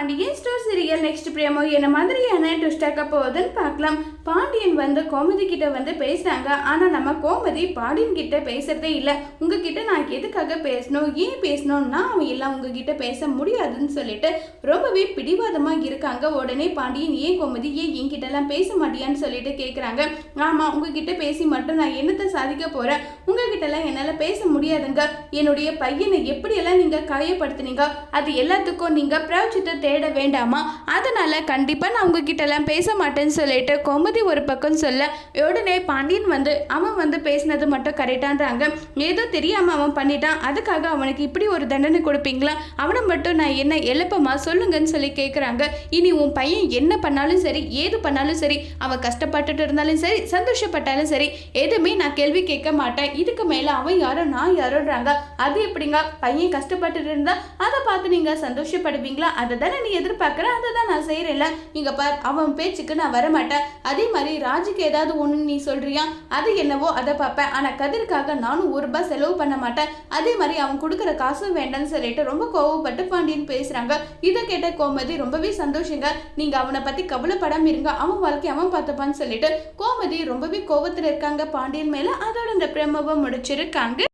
Pandian store serial next promo என்ன மாதிரியான ட்விஸ்டாக்க போகுதுன்னு பார்க்கலாம். பாண்டியன் வந்து கோமதி கிட்ட வந்து பேசுறாங்க. ஆனா நம்ம கோமதி பாண்டியன் கிட்ட பேசுறதே இல்லை. உங்ககிட்ட நான் எதுக்காக பேசணும்? ஏன் பேசணும்? நான் அவன் எல்லாம் உங்ககிட்ட பேச முடியாதுன்னு சொல்லிட்டு ரொம்பவே பிடிவாதமா இருக்காங்க. உடனே பாண்டியன் ஏன் கோமதி? ஏன் என்கிட்ட எல்லாம் பேச மாட்டியான்னு சொல்லிட்டு கேக்குறாங்க. ஆமா உங்ககிட்ட பேசி மட்டும் நான் என்னத்தை சாதிக்க போறேன்? உங்ககிட்ட எல்லாம் என்னால பேச முடியாதுங்க. என்னுடைய பையனை எப்படியெல்லாம் நீங்க காயப்படுத்துனீங்க? அது எல்லாத்துக்கும் நீங்க பிரயோஜனத்தை தேட வேண்டாமா? அதனால கண்டிப்பா நான் உங்ககிட்ட எல்லாம் பேச மாட்டேன்னு சொல்லிட்டு கோமதி ஒரு பக்கம் சொல்ல உடனே பாண்டியன் வந்து அவன் வந்து பேசினது மட்டும் கரெக்டான்றாங்க. ஏதோ தெரியாம அவன் பண்ணிட்டான். அதுக்காக அவனுக்கு இப்படி ஒரு தண்டனை கொடுப்பீங்களா? அவனை மட்டும் நான் என்ன எழுப்பமா? சொல்லுங்கன்னு சொல்லி கேட்குறாங்க இனி உன் பையன் என்ன பண்ணாலும் சரி ஏது பண்ணாலும் சரி அவன் கஷ்டப்பட்டுட்டு இருந்தாலும் சரி சந்தோஷப்பட்டாலும் சரி எதுவுமே நான் கேள்வி கேட்க மாட்டேன். இதுக்கு மேலே அவன் யாரோ நான் யாரோன்றாங்க? அது எப்படிங்க? பையன் கஷ்டப்பட்டுட்டு இருந்தா அதை பார்த்து நீங்க சந்தோஷப்படுவீங்களா? அதை தானே நீ எதிர்பார்க்குற? அதை தான் நான் செய்கிறேன்ல இங்கே பார் அவன் பேச்சுக்கு நான் வரமாட்டேன். அதே மாதிரி ராஜுக்கு ஏதாவது ஒன்று நீ சொல்றியா? அது என்னவோ அதை பார்ப்பேன். ஆனால் கதிர்க்காக நானும் ஒரு ரூபாய் செலவு பண்ண மாட்டேன். அதே மாதிரி அவன் கொடுக்குற காசும் வேண்டாம்னு சொல்லிட்டு ரொம்ப கோவப்பட்டு பாண்டியன் பேசுறாங்க. இதை கேட்ட கோமதி ரொம்பவே சந்தோஷங்க. நீங்க அவனை பத்தி கவலைப்படாம இருங்க. அவன் வாழ்க்கை அவன் பார்த்துப்பான்னு சொல்லிட்டு கோமதி ரொம்பவே கோவத்துல இருக்காங்க. பாண்டியன் மேலே அதோட இந்த பிரமவை முடிச்சிருக்காங்க.